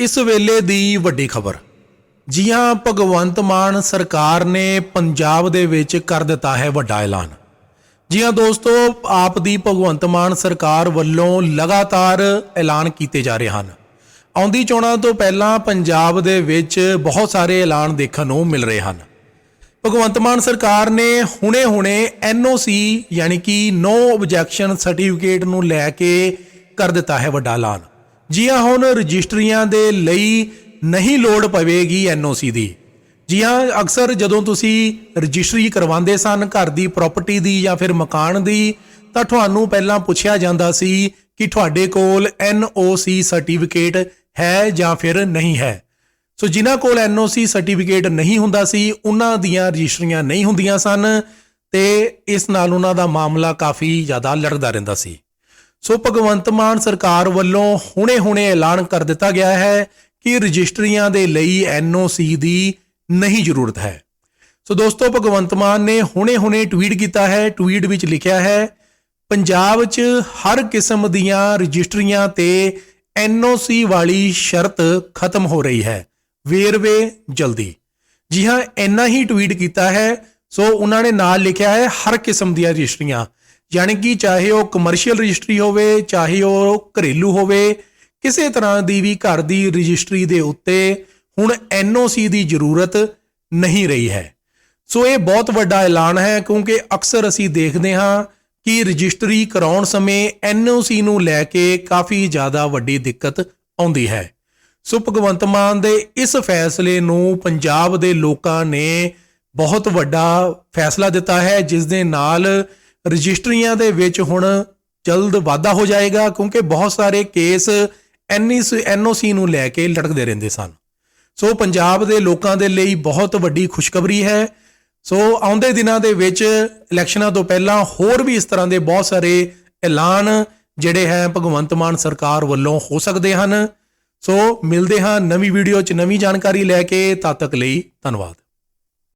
ਇਸ ਵੇਲੇ ਦੀ ਵੱਡੀ ਖਬਰ। ਜੀ ਹਾਂ ਭਗਵੰਤ ਮਾਨ ਸਰਕਾਰ ਨੇ ਪੰਜਾਬ ਦੇ ਵਿੱਚ ਕਰ ਦਿੱਤਾ ਹੈ ਵੱਡਾ ਐਲਾਨ। ਜੀ ਹਾਂ ਦੋਸਤੋ, ਆਪ ਦੀ ਭਗਵੰਤ ਮਾਨ ਸਰਕਾਰ ਵੱਲੋਂ ਲਗਾਤਾਰ ਐਲਾਨ ਕੀਤੇ ਜਾ ਰਹੇ ਹਨ। ਆਉਂਦੀ ਚੋਣਾਂ ਤੋਂ ਪਹਿਲਾਂ ਪੰਜਾਬ ਦੇ ਵਿੱਚ ਬਹੁਤ ਸਾਰੇ ਐਲਾਨ ਦੇਖਣ ਨੂੰ ਮਿਲ ਰਹੇ ਹਨ। ਭਗਵੰਤ ਮਾਨ ਸਰਕਾਰ ਨੇ ਹੁਣੇ-ਹੁਣੇ NOC ਯਾਨੀ ਕਿ ਨੋ ਆਬਜੈਕਸ਼ਨ ਸਰਟੀਫਿਕੇਟ ਨੂੰ ਲੈ ਕੇ ਕਰ ਦਿੱਤਾ ਹੈ ਵੱਡਾ ਐਲਾਨ। ਜੀ ਹਾਂ ਹੁਣ ਰਜਿਸਟਰੀਆਂ ਦੇ ਲਈ ਨਹੀਂ ਲੋੜ ਪਵੇਗੀ NOC ਦੀ। ਜੀ ਹਾਂ ਅਕਸਰ ਜਦੋਂ ਤੁਸੀਂ ਰਜਿਸਟਰੀ ਕਰਵਾਉਂਦੇ ਸਨ, ਘਰ ਦੀ ਪ੍ਰਾਪਰਟੀ ਦੀ ਜਾਂ ਫਿਰ ਮਕਾਨ ਦੀ, ਤਾਂ ਤੁਹਾਨੂੰ ਪਹਿਲਾਂ ਪੁੱਛਿਆ ਜਾਂਦਾ ਸੀ ਕਿ ਤੁਹਾਡੇ ਕੋਲ NOC ਸਰਟੀਫਿਕੇਟ ਹੈ ਜਾਂ ਫਿਰ ਨਹੀਂ ਹੈ। ਸੋ ਜਿਨ੍ਹਾਂ ਕੋਲ NOC ਸਰਟੀਫਿਕੇਟ ਨਹੀਂ ਹੁੰਦਾ ਸੀ, ਉਹਨਾਂ ਦੀਆਂ ਰਜਿਸਟਰੀਆਂ ਨਹੀਂ ਹੁੰਦੀਆਂ ਸਨ ਤੇ ਇਸ ਨਾਲ ਉਹਨਾਂ ਦਾ ਮਾਮਲਾ ਕਾਫੀ ਜ਼ਿਆਦਾ ਲੜਦਾ ਰਹਿੰਦਾ ਸੀ। ਸੋ ਭਗਵੰਤ ਮਾਨ ਸਰਕਾਰ ਵੱਲੋਂ ਹੁਣੇ-ਹੁਣੇ ਐਲਾਨ ਕਰ ਦਿੱਤਾ ਗਿਆ ਹੈ ਕਿ ਰਜਿਸਟਰੀਆਂ ਦੇ ਲਈ NOC ਦੀ ਨਹੀਂ ਜ਼ਰੂਰਤ ਹੈ। ਸੋ ਦੋਸਤੋ, ਭਗਵੰਤ ਮਾਨ ਨੇ ਹੁਣੇ-ਹੁਣੇ ਟਵੀਟ ਕੀਤਾ ਹੈ। ਟਵੀਟ ਵਿੱਚ ਲਿਖਿਆ ਹੈ, ਪੰਜਾਬ 'ਚ ਹਰ ਕਿਸਮ ਦੀਆਂ ਰਜਿਸਟਰੀਆਂ ਤੇ NOC ਵਾਲੀ ਸ਼ਰਤ ਖਤਮ ਹੋ ਰਹੀ ਹੈ। ਵੇਰਵੇ ਜਲਦੀ। ਜੀ ਹਾਂ, ਇੰਨਾ ਹੀ ਟਵੀਟ ਕੀਤਾ ਹੈ। ਸੋ ਉਹਨਾਂ ਨੇ ਨਾਲ ਲਿਖਿਆ ਹੈ, ਹਰ ਕਿਸਮ ਦੀਆਂ ਰਜਿਸਟਰੀਆਂ। ਯਾਨੀ ਕਿ ਚਾਹੇ ਉਹ ਕਮਰਸ਼ੀਅਲ ਰਜਿਸਟਰੀ ਹੋਵੇ, ਚਾਹੇ ਉਹ ਘਰੇਲੂ ਹੋਵੇ, ਕਿਸੇ ਤਰ੍ਹਾਂ ਦੀ ਵੀ ਘਰ ਦੀ ਰਜਿਸਟਰੀ ਦੇ ਉੱਤੇ ਹੁਣ NOC ਦੀ ਜ਼ਰੂਰਤ ਨਹੀਂ ਰਹੀ ਹੈ। ਸੋ ਇਹ ਬਹੁਤ ਵੱਡਾ ਐਲਾਨ ਹੈ ਕਿਉਂਕਿ ਅਕਸਰ ਅਸੀਂ ਦੇਖਦੇ ਹਾਂ ਕਿ ਰਜਿਸਟਰੀ ਕਰਾਉਣ ਸਮੇਂ NOC ਨੂੰ ਲੈ ਕੇ ਕਾਫੀ ਜ਼ਿਆਦਾ ਵੱਡੀ ਦਿੱਕਤ ਆਉਂਦੀ ਹੈ। ਸੋ ਭਗਵੰਤ ਮਾਨ ਦੇ ਇਸ ਫੈਸਲੇ ਨੂੰ ਪੰਜਾਬ ਦੇ ਲੋਕਾਂ ਨੇ ਬਹੁਤ ਵੱਡਾ ਫੈਸਲਾ ਦਿੱਤਾ ਹੈ, ਜਿਸ ਦੇ ਨਾਲ ਰਜਿਸਟਰੀਆਂ ਦੇ ਵਿੱਚ ਹੁਣ ਜਲਦ ਵਾਧਾ ਹੋ ਜਾਏਗਾ, ਕਿਉਂਕਿ ਬਹੁਤ ਸਾਰੇ ਕੇਸ ਐਨਓਸੀ ਨੂੰ ਲੈ ਕੇ ਲਟਕਦੇ ਰਹਿੰਦੇ ਸਨ। ਸੋ ਪੰਜਾਬ ਦੇ ਲੋਕਾਂ ਦੇ ਲਈ ਬਹੁਤ ਵੱਡੀ ਖੁਸ਼ਖਬਰੀ ਹੈ। ਸੋ ਆਉਂਦੇ ਦਿਨਾਂ ਦੇ ਵਿੱਚ ਇਲੈਕਸ਼ਨਾਂ ਤੋਂ ਪਹਿਲਾਂ ਹੋਰ ਵੀ ਇਸ ਤਰ੍ਹਾਂ ਦੇ ਬਹੁਤ ਸਾਰੇ ਐਲਾਨ ਜਿਹੜੇ ਹੈ ਭਗਵੰਤ ਮਾਨ ਸਰਕਾਰ ਵੱਲੋਂ ਹੋ ਸਕਦੇ ਹਨ। ਸੋ ਮਿਲਦੇ ਹਾਂ ਨਵੀਂ ਵੀਡੀਓ 'ਚ ਨਵੀਂ ਜਾਣਕਾਰੀ ਲੈ ਕੇ, ਤਦ ਤੱਕ ਲਈ ਧੰਨਵਾਦ।